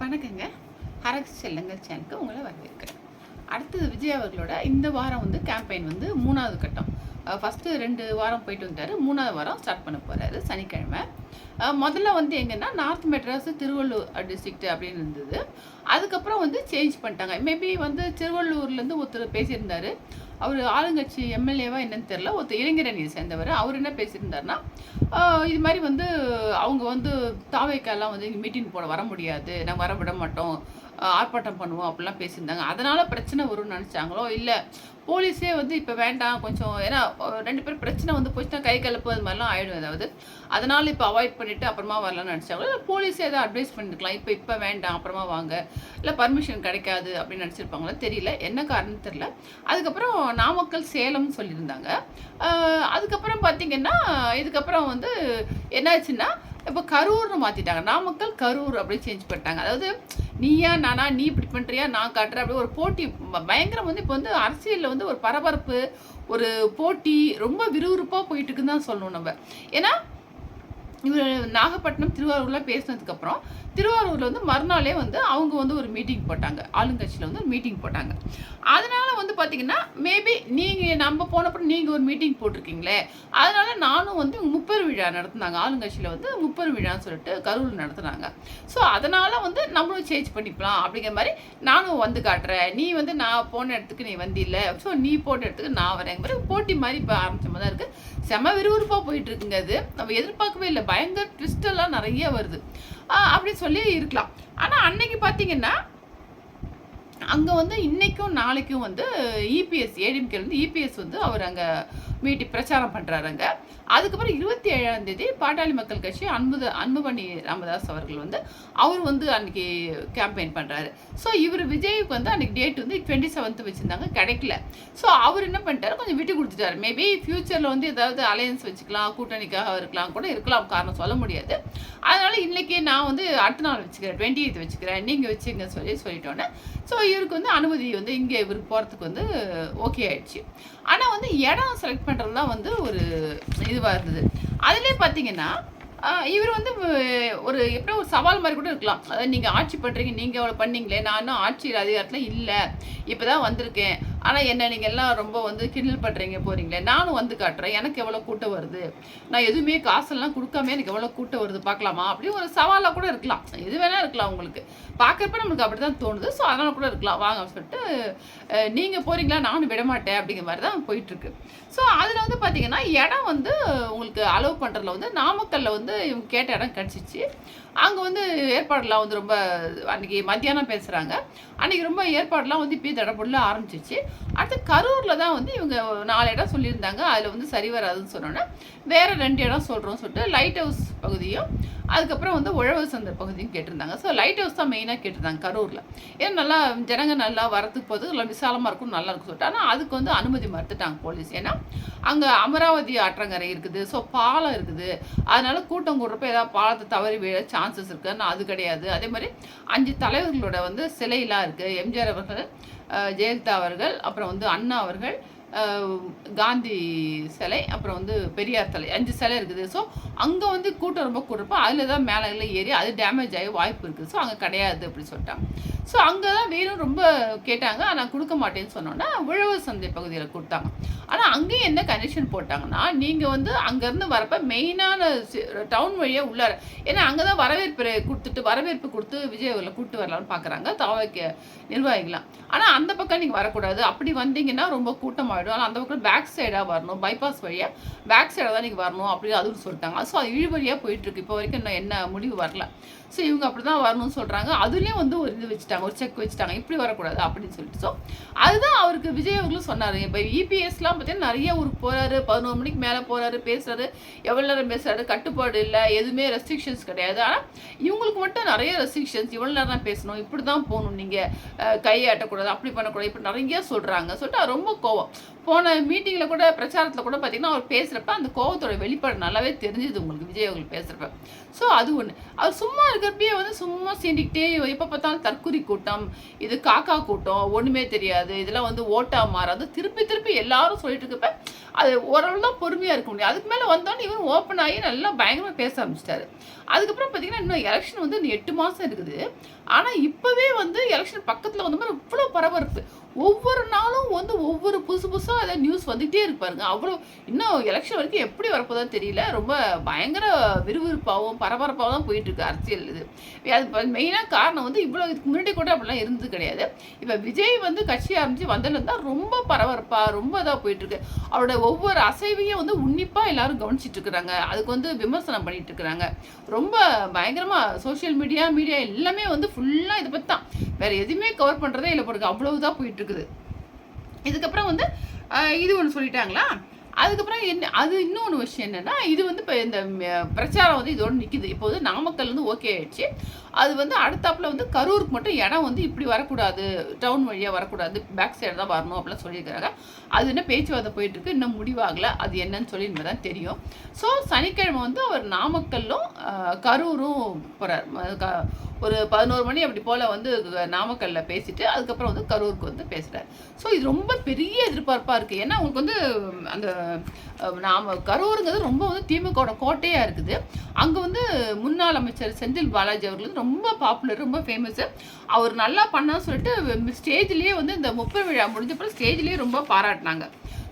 வணக்கங்க. ஹரக் செல்லுங்கள் சேனலுக்கு உங்களை வரவேற்கிறேன். அடுத்தது விஜய் அவர்களோட இந்த வாரம் வந்து கேம்பெயின் வந்து மூணாவது கட்டம். ஃபஸ்ட்டு ரெண்டு வாரம் போயிட்டு வந்தார். மூணாவது வாரம் ஸ்டார்ட் பண்ண போகிறாரு சனிக்கிழமை. முதல்ல வந்து எங்கன்னா நார்த் மெட்ராஸ் திருவள்ளூர் டிஸ்ட்ரிக்ட் அப்படின்னு இருந்தது. அதுக்கப்புறம் வந்து சேஞ்ச் பண்ணிட்டாங்க. மேபி வந்து திருவள்ளூர்லேருந்து ஒருத்தர் பேசியிருந்தாரு. அவர் ஆளுங்கட்சி எம்எல்ஏவா என்னன்னு தெரில ஒருத்தர் இளைஞரணியை சேர்ந்தவர். அவர் என்ன பேசியிருந்தாருன்னா இது மாதிரி வந்து அவங்க வந்து தாவைக்கெல்லாம் வந்து மீட்டிங் போட வர முடியாது. நாங்கள் வர விட மாட்டோம். ஆர்ப்பாட்டம் பண்ணுவோம் அப்படிலாம் பேசியிருந்தாங்க. அதனால் பிரச்சனை வரும்னு நினச்சாங்களோ? இல்லை. போலீஸே வந்து இப்போ வேண்டாம் கொஞ்சம் ஏன்னா ரெண்டு பேரும் பிரச்சனை வந்து போச்சுன்னா கை கலப்பு அது மாதிரிலாம் ஆகிடும் ஏதாவது. அதனால் இப்போ அவாய்ட் பண்ணிவிட்டு அப்புறமா வரலாம்னு நினச்சாங்களோ? இல்லை போலீஸே ஏதாவது அட்வைஸ் பண்ணிருக்கலாம். இப்போ இப்போ வேண்டாம் அப்புறமா வாங்க. இல்லை பர்மிஷன் கிடைக்காது அப்படின்னு நினச்சிருப்பாங்களோ? தெரியல. என்ன காரணம் தெரியல. அதுக்கப்புறம் நாமக்கல் சேலம்னு சொல்லியிருந்தாங்க. அதுக்கப்புறம் பார்த்தீங்கன்னா இதுக்கப்புறம் வந்து என்னாச்சுன்னா இப்போ கரூர்னு மாற்றிட்டாங்க நாமக்கல் கரூர் அப்படி சேஞ்ச் பண்ணிட்டாங்க. அதாவது நீயா நானா நீ இப்படி பண்ணுறியா நான் காட்டுறேன் அப்படி ஒரு போட்டி பயங்கரம் வந்து இப்போ வந்து அரசியலில் வந்து ஒரு பரபரப்பு ஒரு போட்டி ரொம்ப விறுவிறுப்பாக போயிட்டு இருக்குன்னு தான் சொல்லணும் நம்ம. ஏன்னா இவர் நாகப்பட்டினம் திருவாரூர்லாம் பேசினதுக்கப்புறம் திருவாரூரில் வந்து மறுநாளே வந்து அவங்க வந்து ஒரு மீட்டிங் போட்டாங்க. ஆளுங்கட்சியில் வந்து ஒரு மீட்டிங் போட்டாங்க. அதனால வந்து பார்த்தீங்கன்னா மேபி நீங்கள் நம்ம போனப்பறம் நீங்கள் ஒரு மீட்டிங் போட்டிருக்கீங்களே. அதனால நானும் வந்து முப்பெரு விழா நடத்துனாங்க. ஆளுங்கட்சியில் வந்து முப்பெரு விழான்னு சொல்லிட்டு கரூர் நடத்துனாங்க. ஸோ அதனால் வந்து நம்மளும் சேஞ்ச் பண்ணிக்கலாம் அப்படிங்கிற மாதிரி நானும் வந்து காட்டுறேன். நீ வந்து நான் போன இடத்துக்கு நீ வந்தில்ல ஸோ நீ போன இடத்துக்கு நான் வரேங்க மாதிரி போட்டி மாதிரி இப்போ ஆரம்பிச்ச மாதிரி தான் இருக்குது செம விறுவிறுப்பாக போயிட்டு இருக்குங்க அது. நம்ம எதிர்பார்க்கவே இல்லை. பயங்கர ட்விஸ்டெல்லாம் நிறைய வருது. ஆஹ் அப்படி சொல்லி இருக்கலாம். ஆனால் அன்னைக்கு பார்த்தீங்கன்னா அங்கே வந்து இன்னைக்கும் நாளைக்கும் வந்து இபிஎஸ் ஏடிஎம்கே வந்து இபிஎஸ் வந்து அவர் அங்கே மீட்டி பிரச்சாரம் பண்ணுறாருங்க அதுக்கப்புறம் இருபத்தி ஏழாம் தேதி பாட்டாளி மக்கள் கட்சி அன்புத அன்புமணி ராமதாஸ் அவர்கள் வந்து அவர் வந்து அன்னைக்கு கேம்பெயின் பண்ணுறாரு ஸோ இவர் விஜய்க்கு வந்து அன்னைக்கு டேட் வந்து டுவெண்ட்டி செவன்த்து வச்சுருந்தாங்க கிடைக்கல. ஸோ அவர் என்ன பண்ணிட்டாரு கொஞ்சம் விட்டு கொடுத்துட்டாரு. மேபி ஃப்யூச்சரில் வந்து ஏதாவது அலையன்ஸ் வச்சுக்கலாம் கூட்டணிக்காக இருக்கலாம் கூட இருக்கலாம் காரணம் சொல்ல முடியாது. அதனால் இன்னைக்கு நான் வந்து அடுத்த நாள் வச்சுக்கிறேன் டுவெண்ட்டி எய்த் வச்சுக்கிறேன் நீங்கள் வச்சுங்க சொல்லி சொல்லிட்டோன்னே. ஸோ இவருக்கு வந்து அனுமதி வந்து இங்கே இவருக்கு போகிறதுக்கு வந்து ஓகே ஆயிடுச்சு. ஆனால் வந்து இடம் செலக்ட் பண்ணுறது தான் வந்து ஒரு இதுவாக இருந்தது. அதிலே பார்த்தீங்கன்னா இவர் வந்து ஒரு எப்படியோ ஒரு சவால் மாதிரி கூட இருக்கலாம். அதாவது நீங்கள் ஆட்சி பண்ணுறீங்க நீங்கள் அவ்வளோ பண்ணீங்களே நான் இன்னும் ஆட்சியில் அதிகாரத்தில் இல்லை. இப்போ தான் வந்திருக்கேன். ஆனால் என்ன நீங்கள் எல்லாம் ரொம்ப வந்து கிண்டல் பண்ணுறீங்க போகிறீங்களே நானும் வந்து காட்டுறேன். எனக்கு எவ்வளோ கூட்டம் வருது? நான் எதுவுமே காசெல்லாம் கொடுக்காம எனக்கு எவ்வளோ கூட்டம் வருது பார்க்கலாமா? அப்படி ஒரு சவாலாக கூட இருக்கலாம். எது வேணால் இருக்கலாம் உங்களுக்கு. பார்க்குறப்ப நம்மளுக்கு அப்படி தான் தோணுது. ஸோ அதனால் கூட இருக்கலாம். வாங்க சொல்லிட்டு நீங்கள் போகிறீங்களா நானும் விட மாட்டேன் அப்படிங்கிற மாதிரி தான் போயிட்டுருக்கு ஸோ அதில் வந்து பார்த்தீங்கன்னா இடம் வந்து உங்களுக்கு அலோவ் பண்ணுறதுல வந்து நாமக்கல்ல வந்து இவங்க கேட்ட இடம் கிடச்சிச்சு. அங்கே வந்து ஏற்பாடுலாம் வந்து ரொம்ப அன்றைக்கி மத்தியானம் பேசுகிறாங்க அன்றைக்கி ரொம்ப ஏற்பாடுலாம் வந்து இப்போயே தடப்படல ஆரம்பிச்சிச்சு அடுத்து கரூரில் தான் வந்து இவங்க நாலு இடம் சொல்லியிருந்தாங்க. அதில் வந்து சரி வராதுன்னு சொன்னோன்னே வேறு ரெண்டு இடம் சொல்கிறோம் சொல்லிட்டு லைட் ஹவுஸ் பகுதியும் அதுக்கப்புறம் வந்து உழவு சந்தை பகுதியும் கேட்டிருந்தாங்க. ஸோ லைட் ஹவுஸ் தான் மெயினாக கேட்டிருந்தாங்க கரூரில். ஏன்னா நல்லா ஜனங்க நல்லா வரத்துக்கு போது நல்லா விசாலமாக இருக்கும் நல்லா இருக்கும் சொல்லிட்டு. ஆனால் அதுக்கு வந்து அனுமதி மறுத்துட்டாங்க போலீஸ். ஏன்னா அங்கே அமராவதி ஆற்றங்கரை இருக்குது. ஸோ பாலம் இருக்குது. அதனால கூட்டம் கூடுறப்ப ஏதாவது பாலத்தை தவறி விழ சான்சஸ் இருக்குது ஆனால் அது கிடையாது. அதே மாதிரி அஞ்சு தலைவர்களோட வந்து சிலையெல்லாம் இருக்குது எம்ஜிஆர் அவர்கள் ஜெயலலிதா அவர்கள் அப்புறம் வந்து அண்ணா அவர்கள் காந்தி சிலை அப்புறம் வந்து பெரியார் சிலை. அஞ்சு சிலை இருக்குது. ஸோ அங்கே வந்து கூட்டம் ரொம்ப கூடுறப்ப அதில் தான் மேலே எல்லாம் ஏறி அது டேமேஜ் ஆகி வாய்ப்பு இருக்குது. ஸோ அங்கே கிடையாது அப்படின்னு சொல்லிட்டாங்க. ஸோ அங்கே தான் வேணும் ரொம்ப கேட்டாங்க. ஆனால் கொடுக்க மாட்டேன்னு சொன்னோன்னா உழவர் சந்தை பகுதியில் கொடுத்தாங்க. ஆனால் அங்கேயும் என்ன கண்டிஷன் போட்டாங்கன்னா நீங்கள் வந்து அங்கேருந்து வரப்ப மெயினான டவுன் வழியாக உள்ளார ஏன்னா அங்கே தான் வரவேற்பு கொடுத்துட்டு வரவேற்பு கொடுத்து விஜய் கூப்பிட்டு வரலாம்னு பார்க்குறாங்க தாவைக்க நிர்வாகிகளாம் ஆனால் அந்த பக்கம் நீங்கள் வரக்கூடாது. அப்படி வந்தீங்கன்னா ரொம்ப கூட்டமாகிடும் ஆனால் அந்த பக்கம் பேக் சைடாக வரணும். பைபாஸ் வழியாக பேக் சைடாக தான் நீங்கள் வரணும். அப்படின்னு அதுவும் சொல்லிட்டாங்க. ஸோ அது இழுபறியாக போயிட்டுருக்கு. இப்போ வரைக்கும் இன்னும் என்ன முடிவு வரல. ஸோ இவங்க அப்படி தான் வரணும்னு சொல்கிறாங்க அதுலேயும் வந்து ஒரு இது வச்சுட்டாங்க. ஒரு செக் வச்சுட்டாங்க. இப்படி வரக்கூடாது அப்படின்னு சொல்லிட்டு. ஸோ அதுதான் அவருக்கு விஜய் அவர்களும் சொன்னார். இப்போ இபிஎஸ்லாம் பார்த்தீங்கன்னா நிறைய ஊருக்கு போகிறாரு பதினோரு மணிக்கு மேலே போகிறாரு பேசுறாரு. எவ்வளோ நேரம் பேசுகிறாரு கட்டுப்பாடு இல்லை. எதுவுமே ரெஸ்ட்ரிக்ஷன்ஸ் கிடையாது. ஆனால் இவங்களுக்கு மட்டும் நிறைய ரெஸ்ட்ரிக்ஷன்ஸ் இவ்வளோ நேரம் தான் பேசணும். இப்படி தான் போகணும் நீங்கள் கையாட்டக்கூடாது அப்படி பண்ணக்கூடாது. இப்படி நிறைய சொல்கிறாங்க சொல்லிட்டு ரொம்ப கோவம். போன மீட்டிங்கில் கூட பிரச்சாரத்தில் கூட பார்த்தீங்கன்னா அவர் பேசுகிறப்ப அந்த கோவத்தோட வெளிப்பாடு நல்லாவே தெரிஞ்சுது உங்களுக்கு விஜய் அவர்கள் பேசுகிறப்ப ஸோ அது ஒன்று அவர் சும்மா இருக்கிறப்பயே வந்து சும்மா சீண்டிக்கிட்டே எப்போ பார்த்தாலும் தற்குறி கூட்டம் இது காக்கா கூட்டம் ஒன்றுமே தெரியாது இதெல்லாம் வந்து ஓட்டா மாறாது. திருப்பி திருப்பி எல்லாரும் சொல்லிட்டு இருக்கப்ப அது ஓரளவு தான் பொறுமையாக இருக்க முடியும். அதுக்கு மேலே வந்தோன்னே இவன் ஓப்பன் ஆகி நல்லா பயங்கரமாக பேச ஆரம்பிச்சிட்டாரு. அதுக்கப்புறம் பார்த்தீங்கன்னா இன்னும் எலெக்ஷன் வந்து இன்னும் எட்டு மாதம் இருக்குது. ஆனால் இப்போவே வந்து எலெக்ஷன் பக்கத்தில் வந்த மாதிரி இவ்வளோ பரபரப்பு. ஒவ்வொரு நாளும் வந்து ஒவ்வொரு புதுசு புதுசாக அதை நியூஸ் வந்துகிட்டே இருப்பாருங்க அவ்வளோ இன்னும் எலெக்ஷன் வரைக்கும் எப்படி வரப்போதான் தெரியல. ரொம்ப பயங்கர விறுவிறுப்பாகவும் பரபரப்பாகவும் தான் போயிட்டுருக்கு அரசியல் இது. அது மெயினாக காரணம் வந்து இவ்வளோ இதுக்கு முன்னாடி கூட அப்படிலாம் இருந்தது கிடையாது. இப்போ விஜய் வந்து கட்சி ஆரம்பித்து வந்ததுலேருந்து தான் ரொம்ப பரபரப்பாக ரொம்ப இதாக போயிட்டுருக்கு அவரோட ஒவ்வொரு அசைவையும் வந்து உன்னிப்பாக எல்லாரும் கவனிச்சிட்டு இருக்கிறாங்க. அதுக்கு வந்து விமர்சனம் பண்ணிட்டு இருக்கிறாங்க. ரொம்ப பயங்கரமாக சோஷியல் மீடியா மீடியா எல்லாமே வந்து ஃபுல்லாக இதை பற்றி தான். வேறு எதுவுமே கவர் பண்ணுறதே இல்லை போடுங்க அவ்வளவு தான் போயிட்டுருக்குது. இதுக்கப்புறம் வந்து இது ஒன்று சொல்லிட்டாங்களா? அதுக்கப்புறம் என்ன அது இன்னொன்று விஷயம் என்னென்னா இது வந்து இப்போ இந்த பிரச்சாரம் வந்து இதோடு நிற்கிது இப்போ வந்து நாமக்கல் வந்து ஓகே ஆயிடுச்சு. அது வந்து அடுத்தாப்புல வந்து கரூருக்கு மட்டும் இடம் வந்து இப்படி வரக்கூடாது டவுன் வழியாக வரக்கூடாது பேக் சைடு தான் வரணும் அப்படிலாம் சொல்லியிருக்கிறாங்க. அது என்ன பேச்சுவார்த்தை போயிட்டுருக்கு இன்னும் முடிவாகலை. அது என்னன்னு சொல்லி இனிமேல் தான் தெரியும். ஸோ சனிக்கிழமை வந்து அவர் நாமக்கல்லும் கரூரும் போகிறார் ஒரு பதினோரு மணி அப்படி போல் வந்து நாமக்கல்ல பேசிட்டு அதுக்கப்புறம் வந்து கரூருக்கு வந்து பேசுகிறார் ஸோ இது ரொம்ப பெரிய எதிர்பார்ப்பாக இருக்குது ஏன்னா அவங்களுக்கு வந்து அந்த நாம கரூருங்கிறது ரொம்ப வந்து திமுகவோட கோட்டையாக இருக்குது. அங்கே வந்து முன்னாள் அமைச்சர் செந்தில் பாலாஜி அவர்கள் வந்து ரொம்ப பாப்புலர் ரொம்ப ஃபேமஸ் அவர் நல்லா பண்ணான்னு சொல்லிட்டு ஸ்டேஜ்லேயே வந்து இந்த முப்பது விழா முடிஞ்சப்பறம் ஸ்டேஜ்லேயே ரொம்ப பாராட்டினாங்க.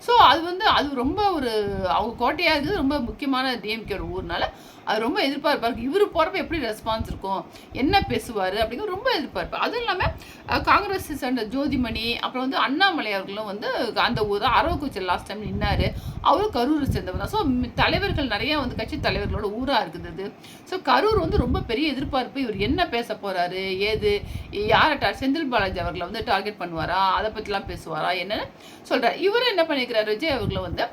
ஸோ அது வந்து அது ரொம்ப ஒரு அவங்க கோட்டையாக இருக்குது ரொம்ப முக்கியமான டிஎம்கேட ஊர்னால. அது ரொம்ப எதிர்பார்ப்பாரு இவர் போகிறப்ப எப்படி ரெஸ்பான்ஸ் இருக்கும்? என்ன பேசுவார்? அப்படிங்கிற ரொம்ப எதிர்பார்ப்பு. அதுவும் இல்லாமல் காங்கிரஸ் சேர்ந்த ஜோதிமணி அப்புறம் வந்து அண்ணாமலை அவர்களும் வந்து அந்த ஊர் அரவக்குச்சல் லாஸ்ட் டைம் நின்னாரு. அவரும் கரூர் சேர்ந்தவர் தான். ஸோ தலைவர்கள் நிறைய வந்து கட்சி தலைவர்களோட ஊராக இருக்குது ஸோ கரூர் வந்து ரொம்ப பெரிய எதிர்பார்ப்பு. இவர் என்ன பேச போறாரு? ஏது? யாரை செந்தில் பாலாஜி அவர்களை வந்து டார்கெட் பண்ணுவாரா? அதை பற்றிலாம் பேசுவாரா? என்னன்னு சொல்கிறார் இவர் என்ன பண்ணிக்கிறார்? விஜய் அவர்களை வந்து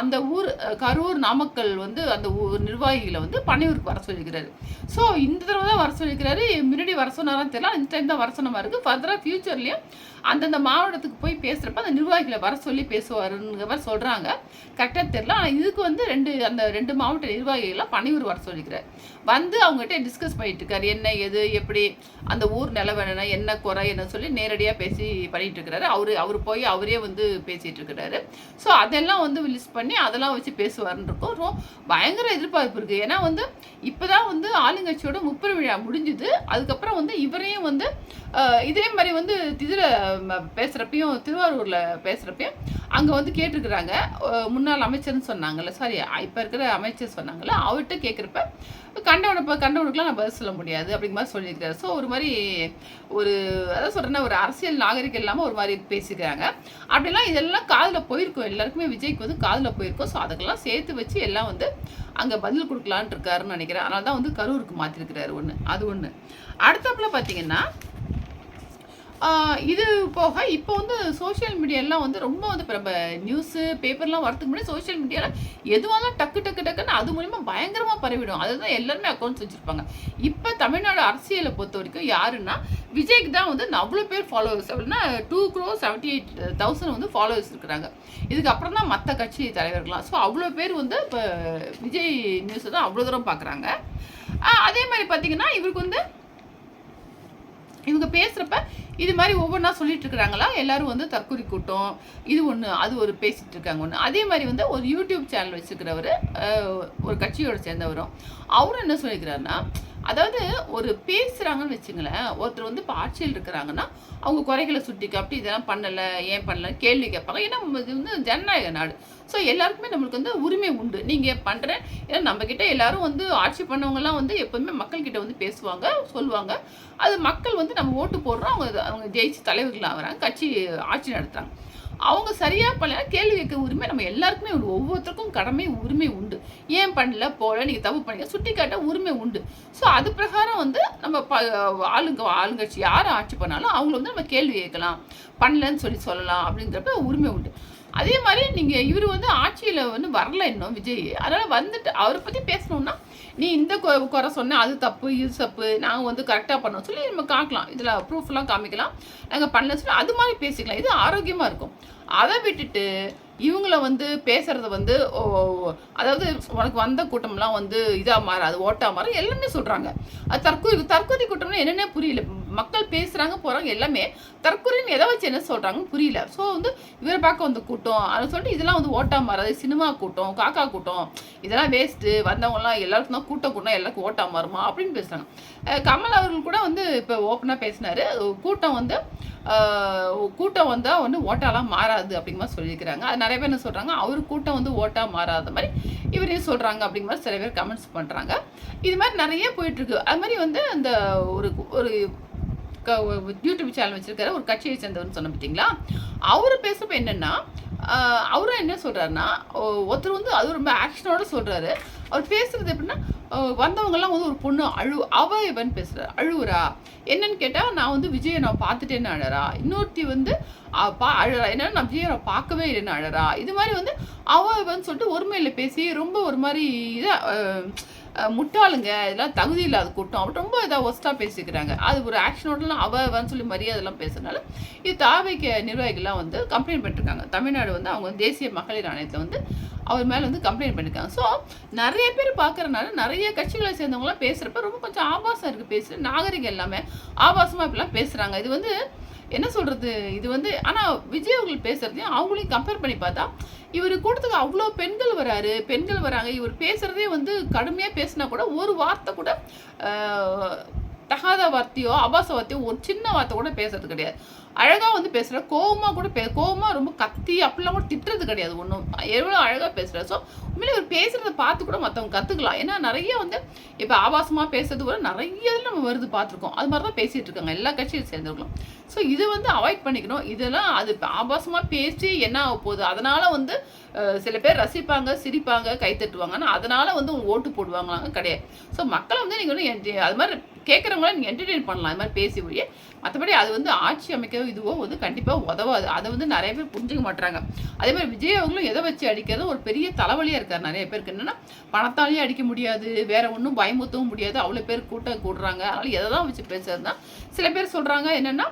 அந்த ஊர் கரூர் நாமக்கல் வந்து அந்த ஊர் நிர்வாகிகளை வந்து பனையூருக்கு வர சொல்லியிருக்கிறாரு ஸோ இந்த தடவை தான் வர சொல்லியிருக்கிறாரு முன்னாடி வர சொன்னாரான்னு தெரியல. இந்த டைம் தான் வர சொன்ன மாதிரி இருக்குது ஃபர்தராக ஃபியூச்சர்லேயும் அந்தந்த மாவட்டத்துக்கு போய் பேசுகிறப்ப அந்த நிர்வாகிகளை வர சொல்லி பேசுவாருங்கிற சொல்கிறாங்க கரெக்டாக தெரில ஆனால் இதுக்கு வந்து ரெண்டு அந்த ரெண்டு மாவட்ட நிர்வாகிகள்லாம் பணிவூர் வர சொல்லிக்கிறார். வந்து அவங்ககிட்ட டிஸ்கஸ் பண்ணிட்டு இருக்காரு. என்ன எது எப்படி அந்த ஊர் நிலவரன என்ன குறை என்ன சொல்லி நேரடியாக பேசி பண்ணிட்டு இருக்கிறாரு. அவர் அவர் போய் அவரே வந்து பேசிகிட்டு இருக்கிறாரு. ஸோ அதெல்லாம் வந்து லிஸ்ட் பண்ணி அதெல்லாம் வச்சு பேசுவார்னு இருக்கும். ரொம்ப பயங்கர எதிர்பார்ப்பு இருக்குது ஏன்னா வந்து இப்போ தான் வந்து ஆளுங்கட்சியோட முப்பெரு விழா முடிஞ்சுது. அதுக்கப்புறம் வந்து இவரையும் வந்து இதே மாதிரி வந்து இதில் பேசுகிறப்பையும் திருவாரூரில் பேசுகிறப்பையும் அங்கே வந்து கேட்டிருக்கிறாங்க. முன்னாள் அமைச்சர்னு சொன்னாங்கல்ல சாரி இப்போ இருக்கிற அமைச்சர் சொன்னாங்கல்ல அவர்கிட்ட கேட்குறப்ப கண்டவனை இப்போ கண்டவனுக்குலாம் நான் பதில் சொல்ல முடியாது அப்படிங்கிற மாதிரி சொல்லியிருக்காரு ஸோ ஒரு மாதிரி ஒரு அதான் சொல்கிறேன்னா ஒரு அரசியல் நாகரிகம் இல்லாமல் ஒரு மாதிரி பேசிக்கிறாங்க. அப்படிலாம் இதெல்லாம் காதில் போயிருக்கும். எல்லாருக்குமே விஜய்க்கு வந்து காதில் போயிருக்கும். ஸோ அதுக்கெல்லாம் சேர்த்து வச்சு எல்லாம் வந்து அங்கே பதில் கொடுக்கலான்ருக்காருன்னு நினைக்கிறேன். அதனால தான் வந்து கரூருக்கு மாற்றிருக்கிறாரு ஒன்று அது ஒன்று அடுத்தப்பில் பார்த்தீங்கன்னா இது போக இப்போ வந்து சோஷியல் மீடியாலாம் வந்து ரொம்ப வந்து இப்போ நம்ம நியூஸு பேப்பர்லாம் வரதுக்கு முன்னாடி சோஷியல் மீடியாவில் எதுவாலும் டக்கு டக்கு டக்குன்னு அது மூலிமா பயங்கரமாக பரவிடும். அதுதான் எல்லாருமே அக்கௌண்ட்ஸ் வச்சுருப்பாங்க. இப்போ தமிழ்நாடு அரசியலை பொறுத்த வரைக்கும் யாருன்னா விஜய்க்கு தான் வந்து அவ்வளோ பேர் ஃபாலோவர்ஸ் அப்படின்னா two crore seventy eight thousand வந்து ஃபாலோவர்ஸ் இருக்கிறாங்க. இதுக்கப்புறம் தான் மற்ற கட்சி தலைவர்கள்லாம். ஸோ அவ்வளோ பேர் வந்து இப்போ விஜய் நியூஸை தான் அவ்வளோ தூரம் பார்க்குறாங்க. அதே மாதிரி பார்த்தீங்கன்னா இவருக்கு வந்து இவங்க பேசுகிறப்ப இது மாதிரி ஒவ்வொன்றா சொல்லிட்டு இருக்கிறாங்களா? எல்லாரும் வந்து தற்கொலை கூட்டம் இது ஒன்று அது ஒரு பேசிகிட்டு இருக்காங்க ஒன்று அதே மாதிரி வந்து ஒரு யூடியூப் சேனல் வச்சுருக்கிறவர் ஒரு கட்சியோட சேர்ந்தவரும் அவரும் என்ன சொல்லிக்கிறாருன்னா அதாவது ஒரு பேசுகிறாங்கன்னு வச்சுங்களேன் ஒருத்தர் வந்து இப்போ ஆட்சியில் இருக்கிறாங்கன்னா அவங்க குறைகளை சுட்டி அப்படி இதெல்லாம் பண்ணலை ஏன் பண்ணலை கேள்வி கேட்பாங்க. ஏன்னா இது வந்து ஜனநாயக நாடு. ஸோ எல்லாருக்குமே நம்மளுக்கு வந்து உரிமை உண்டு. நீங்கள் பண்ணுற ஏன்னா நம்மக்கிட்ட எல்லாரும் வந்து ஆட்சி பண்ணவங்கலாம் வந்து எப்போவுமே மக்கள்கிட்ட வந்து பேசுவாங்க சொல்லுவாங்க. அது மக்கள் வந்து நம்ம ஓட்டு போடுறோம். அவங்க அவங்க ஜெயிச்சு தலைவர்கள் ஆகிறாங்க கட்சி ஆட்சி நடத்துகிறாங்க அவங்க சரியாக பண்ணல கேள்வி கேட்க உரிமை நம்ம எல்லாருக்குமே உண்டு. ஒவ்வொருத்தருக்கும் கடமை உரிமை உண்டு. ஏன் பண்ணல போல நீங்கள் தப்பு பண்ணீங்க சுட்டி காட்ட உரிமை உண்டு. ஸோ அது பிரகாரம் வந்து நம்ம ப ஆளுங்க ஆளுங்கட்சி யார் ஆட்சி பண்ணாலும் அவங்கள வந்து நம்ம கேள்வி கேட்கலாம். பண்ணலன்னு சொல்லி சொல்லலாம் அப்படிங்கிறப்ப உரிமை உண்டு. அதே மாதிரி நீங்கள் இவர் வந்து ஆட்சியில் வந்து வரல இன்னும் விஜய். அதனால் வந்துட்டு அவரை பற்றி பேசணுன்னா நீ இந்த குறை சொன்ன அது தப்பு இது தப்பு நாங்கள் வந்து கரெக்டாக பண்ணோம் சொல்லி நம்ம காக்கலாம். இதில் ப்ரூஃப்லாம் காமிக்கலாம். நாங்கள் பண்ணல சொல்லி அது மாதிரி பேசிக்கலாம். இது ஆரோக்கியமாக இருக்கும். அதை விட்டுட்டு இவங்கள வந்து பேசுறது வந்து ஓ, அதாவது உனக்கு வந்த கூட்டம்லாம் வந்து இதாக மாறாது ஓட்டா மாறும் எல்லாமே சொல்கிறாங்க அது தற்கொலை தற்கொலை கூட்டம்னா என்னென்ன புரியல. மக்கள் பேசுகிறாங்க போகிறாங்க எல்லாமே தற்கொலைன்னு எதை வச்சு என்ன சொல்கிறாங்கன்னு புரியல. ஸோ வந்து இவரை பார்க்க வந்து கூட்டம் அதை சொல்லிட்டு இதெல்லாம் வந்து ஓட்டா மாறாது சினிமா கூட்டம் காக்கா கூட்டம் இதெல்லாம் வேஸ்ட்டு வந்தவங்கலாம் எல்லாருக்கும் தான் கூட்டம் கூட்டம் எல்லாருக்கும் ஓட்டா மாறுமா அப்படின்னு பேசுகிறாங்க கமல் அவர்கள் கூட வந்து இப்போ ஓப்பனாக பேசினார். கூட்டம் வந்து கூட்டம் வந்தால் வந்து ஓட்டாலாம் மாறாது அப்படிங்கிற மாதிரி சொல்லியிருக்கிறாங்க. அது நிறைய பேர் என்ன சொல்கிறாங்க அவர் கூட்டம் வந்து ஓட்டா மாறாத மாதிரி இவரையும் சொல்கிறாங்க அப்படிங்கிற மாதிரி சில பேர் கமெண்ட்ஸ் பண்ணுறாங்க இது மாதிரி நிறைய போயிட்டுருக்கு அது மாதிரி வந்து அந்த ஒரு ஒரு யூடியூப் சேனல் வச்சிருக்காரு ஒரு கட்சியை சேர்ந்தவர்னு சொன்ன பார்த்தீங்களா? அவர் பேசுகிறப்ப என்னென்னா அவரும் என்ன சொல்கிறாருன்னா ஒருத்தர் வந்து அது ரொம்ப ஆக்ஷனோட சொல்கிறாரு அவர் பேசுகிறது எப்படின்னா வந்தவங்கெல்லாம் வந்து ஒரு பொண்ணு அழு அவ இவன் பேசுகிறார் அழுவுறா. என்னன்னு கேட்டால் நான் வந்து விஜயை நான் பார்த்துட்டேன்னு அழறா. இன்னொருத்தி வந்து பா அழறா. என்னன்னா நான் விஜயை நான் பார்க்கவே இல்லைன்னு அழறா? இது மாதிரி வந்து அவ இவன் சொல்லிட்டு ஒருமையில் பேசி ரொம்ப ஒரு மாதிரி இதாக முட்டாளுங்க. இதெல்லாம் தகுதி இல்லாத கூட்டம். அப்படி ரொம்ப இதாக ஒஸ்ட்டாக பேசிக்கிறாங்க. அது ஒரு ஆக்ஷனோடலாம் அவன்னு சொல்லி மரியாதைலாம் பேசுறதுனால இது தாவைக்க நிர்வாகிகள்லாம் வந்து கம்ப்ளைண்ட் பண்ணிருக்காங்க தமிழ்நாடு வந்து அவங்க தேசிய மகளிர் ஆணையத்தில் வந்து அவர் மேலே வந்து கம்ப்ளைண்ட் பண்ணியிருக்காங்க ஸோ நிறைய பேர் பார்க்குறனால நிறைய கட்சிகளை சேர்ந்தவங்களாம் பேசுகிறப்ப ரொம்ப கொஞ்சம் ஆபாசம் இருக்குது பேசுகிற நாகரிகம் எல்லாமே ஆபாசமாக இப்படிலாம் பேசுகிறாங்க இது வந்து என்ன சொல்கிறது இது வந்து ஆனால் விஜய் அவர்கள் பேசுகிறதையும் அவங்களையும் கம்பேர் பண்ணி பார்த்தா இவர் கூட்டத்துக்கு அவ்வளோ பெண்கள் வராரு பெண்கள் வராங்க. இவர் பேசுகிறதே வந்து கடுமையாக பேசினா கூட ஒரு வார்த்தை கூட தகாத வார்த்தையோ அபாச வார்த்தையோ ஒரு சின்ன வார்த்தை கூட பேசுறது கிடையாது. அழகாக வந்து பேசுகிற கோவமாக கூட பே கோவமாக ரொம்ப கத்தி அப்படிலாம் கூட திட்டுறது கிடையாது ஒன்றும் எவ்வளோ அழகாக பேசுகிற ஸோ உண்மையிலே ஒரு பேசுகிறத பார்த்து கூட மற்றவங்க கற்றுக்கலாம் ஏன்னா நிறைய வந்து இப்போ ஆபாசமாக பேசுறது கூட நிறைய இதில் நம்ம வருது பார்த்துருக்கோம். அது மாதிரி தான் பேசிகிட்டு இருக்காங்க. எல்லா கட்சியும் சேர்ந்துருக்கலாம் ஸோ இது வந்து அவாய்ட் பண்ணிக்கணும். இதெல்லாம் அது ஆபாசமாக பேசி என்ன ஆக போகுது? அதனால் வந்து சில பேர் ரசிப்பாங்க சிரிப்பாங்க கைத்தட்டுவாங்க ஆனால் அதனால் வந்து ஓட்டு போடுவாங்களாங்க கிடையாது. ஸோ மக்களை வந்து நீங்கள் வந்து அது மாதிரி கேட்குறவங்கள நீங்கள் என்டர்டெயின் பண்ணலாம். அது மாதிரி பேசி முடிய. மற்றபடி அது வந்து ஆட்சி அமைக்கவோ இதுவோ வந்து கண்டிப்பாக உதவாது. அதை வந்து நிறைய பேர் புரிஞ்சுக்க மாட்டாங்க அதே மாதிரி விஜய் அவங்களும் எதை வச்சு அடிக்கிறது? ஒரு பெரிய தலைவலியாக இருக்கார் நிறைய பேருக்கு. என்னென்னா பணத்தாலேயே அடிக்க முடியாது வேற ஒன்றும் பயமுத்தவும் முடியாது. அவ்வளோ பேர் கூட்டம் கூடுறாங்க. அதனால் எதை தான் வச்சு பேசுறது தான் சில பேர் சொல்கிறாங்க என்னென்னா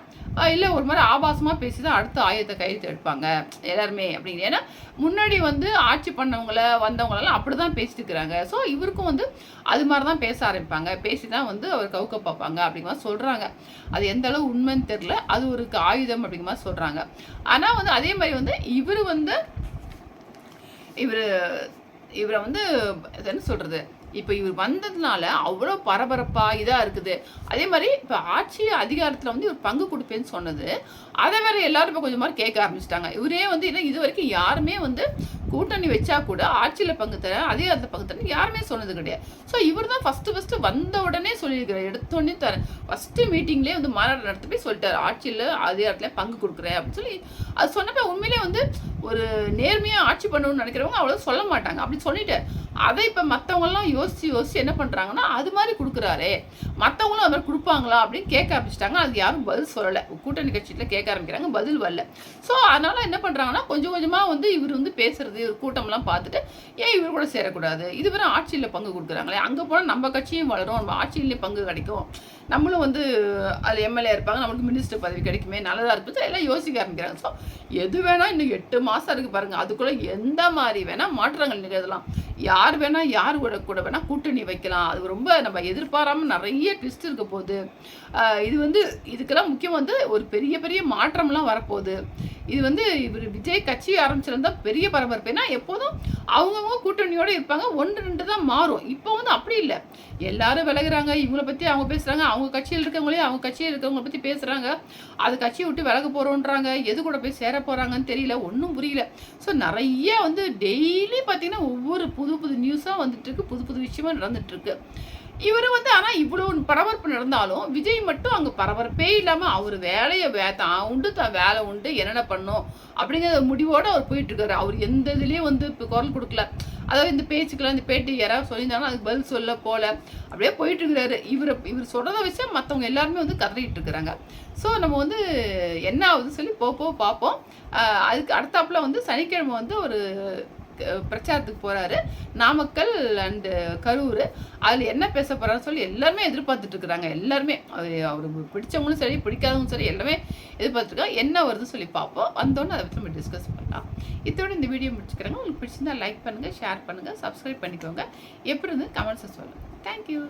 இல்லை ஒரு மாதிரி ஆபாசமாக பேசி தான் அடுத்த ஆயத்தை கையெழுத்து எடுப்பாங்க. எல்லாருமே அப்படிங்கிற ஏன்னா முன்னாடி வந்து ஆட்சி பண்ணவங்கள வந்தவங்களெல்லாம் அப்படி தான் பேசிட்டு இருக்கிறாங்க ஸோ இவருக்கும் வந்து அது மாதிரி தான் பேச ஆரம்பிப்பாங்க. பேசி தான் வந்து அவர் கவுக்க பார்ப்பாங்க அப்படிங்கிற மாதிரி சொல்கிறாங்க அது எந்த அளவு உண்மைன்னு தெரில அது ஒரு ஆயுதம் அப்படிங்கிற மாதிரி சொல்கிறாங்க ஆனால் வந்து அதே மாதிரி வந்து இவர் வந்து இவர் இவரை வந்து என்ன சொல்கிறது இப்போ இவர் வந்ததுனால அவ்வளோ பரபரப்பாக இதாக இருக்குது. அதே மாதிரி இப்போ ஆட்சி அதிகாரத்தில் வந்து இவர் பங்கு கொடுப்பேன்னு சொன்னது. அதை வேற எல்லாரும் இப்போ கொஞ்சம் மாதிரி கேட்க ஆரம்பிச்சிட்டாங்க. இவரே வந்து என்ன இது வரைக்கும் யாருமே வந்து கூட்டணி வச்சா கூட ஆட்சியில் பங்கு தரேன் அதிகாரத்தில் பங்கு தரேன் யாருமே சொன்னது கிடையாது. ஸோ இவர் தான் ஃபஸ்ட்டு ஃபஸ்ட்டு வந்த உடனே சொல்லியிருக்கிறார். எடுத்தோடனே தரேன். ஃபஸ்ட்டு மீட்டிங்லேயே வந்து மாநாடு நடத்தி போய் சொல்லிட்டார். ஆட்சியில் அதிகாரத்தில் பங்கு கொடுக்குறேன் அப்படின்னு சொல்லி அது சொன்னப்போ உண்மையிலே வந்து ஒரு நேர்மையாக ஆட்சி பண்ணணும்னு நினைக்கிறவங்க அவ்வளோ சொல்ல மாட்டாங்க. அப்படி சொல்லிட்டு அதை இப்போ மற்றவங்கலாம் யோசித்து யோசித்து என்ன பண்ணுறாங்கன்னா அது மாதிரி கொடுக்குறாரே. மற்றவங்களும் அது மாதிரி கொடுப்பாங்களா அப்படின்னு கேட்க ஆரம்பிச்சிட்டாங்க. அது யாரும் பதில் சொல்லலை. கூட்டணி கட்சியில் கேட்க ஆரம்பிக்கிறாங்க. பதில் வரல. ஸோ அதனால் என்ன பண்ணுறாங்கன்னா கொஞ்சம் கொஞ்சமாக வந்து இவர் வந்து பேசுறது ஒரு கூட்டம்லாம் பார்த்துட்டு ஏன் இவர் கூட சேரக்கூடாது? இதுவரை ஆட்சியில் பங்கு கொடுக்குறாங்களே அங்கே போனால் நம்ம கட்சியும் வளரும் நம்ம ஆட்சியிலேயே பங்கு கிடைக்கும். நம்மளும் வந்து அது எம்எல்ஏ இருப்பாங்க நம்மளுக்கு மினிஸ்டர் பதவி கிடைக்குமே நல்லதாக இருக்குது எல்லாம் யோசிக்க ஆரம்பிக்கிறாங்க. ஸோ எது வேணால் இன்னும் எட்டு மாதம் இருக்குது பாருங்கள் அதுக்குள்ளே எந்த மாதிரி வேணால் மாற்றங்கள் நிகழலாம். யார் வேணால் யார் கூட கூட வேணால் கூட்டணி வைக்கலாம். அது ரொம்ப நம்ம எதிர்பாராமல் நிறைய ட்விஸ்ட் இருக்க போகுது. இது வந்து இதுக்கெல்லாம் முக்கியம் வந்து ஒரு பெரிய பெரிய மாற்றம்லாம் வரப்போகுது. இது வந்து இவர் விஜய் கட்சி ஆரம்பிச்சிருந்தா பெரிய பரபரப்பு. ஏன்னா எப்போதும் அவங்கவுங்க கூட்டணியோடு இருப்பாங்க. ஒன்று ரெண்டு தான் மாறும். இப்போ வந்து அப்படி இல்லை. எல்லாரும் விலகிறாங்க. இவங்கள பற்றி அவங்க பேசுகிறாங்க அவங்க அவங்க கட்சியில் இருக்கவங்களே அவங்க கட்சியில் இருக்கவங்கள பற்றி பேசுகிறாங்க அது கட்சியை விட்டு விலக போகிறோன்றாங்க எது கூட போய் சேர போகிறாங்கன்னு தெரியல. ஒன்றும் புரியல. ஸோ நிறைய வந்து டெய்லி பார்த்தீங்கன்னா ஒவ்வொரு புது புது நியூஸாக வந்துட்டுருக்கு. புது புது விஷயமா நடந்துட்டுருக்கு. இவர் வந்து ஆனால் இவ்வளோ பரபரப்பு நடந்தாலும் விஜய் மட்டும் அங்கே பரபரப்பே இல்லாமல் அவர் வேலையை வே தான் உண்டு தான் வேலை உண்டு என்னென்ன பண்ணும் அப்படிங்கிற முடிவோடு அவர் போயிட்டுருக்காரு அவர் எந்த இதுலேயும் வந்து இப்போ குரல் கொடுக்கல. அதாவது இந்த பேச்சுக்கெல்லாம் இந்த பேட்டி யாராவது சொல்லியிருந்தாலும் அதுக்கு பதில் சொல்ல போல. அப்படியே போயிட்டு இருக்கிறாரு. இவர் இவர் சொல்கிறத வச்சு மற்றவங்க எல்லாருமே வந்து கதறிட்டு இருக்கிறாங்க. ஸோ நம்ம வந்து என்ன ஆகுதுன்னு சொல்லி போ பார்ப்போம். அதுக்கு அடுத்தாப்புல வந்து சனிக்கிழமை வந்து ஒரு பிரச்சாரத்துக்கு போகிறாரு நாமக்கல் அண்டு கரூர். அதில் என்ன பேச போகிறான்னு சொல்லி எல்லாருமே எதிர்பார்த்துட்டு இருக்கிறாங்க. எல்லாருமே அது அவருக்கு பிடிச்சவங்களும் சரி பிடிக்காதவங்களும் சரி எல்லாமே எதிர்பார்த்துருக்காங்க. என்ன வருதுன்னு சொல்லி பார்ப்போம். வந்தோன்னு அதை பற்றி நம்ம டிஸ்கஸ் பண்ணலாம். இதோட இந்த வீடியோ முடிச்சுக்கிறாங்க. உங்களுக்கு பிடிச்சிருந்தா லைக் பண்ணுங்கள் ஷேர் பண்ணுங்கள் சப்ஸ்கிரைப் பண்ணிக்கோங்க. எப்படி இருந்து கமெண்ட்ஸை சொல்லுங்கள் தேங்க்யூ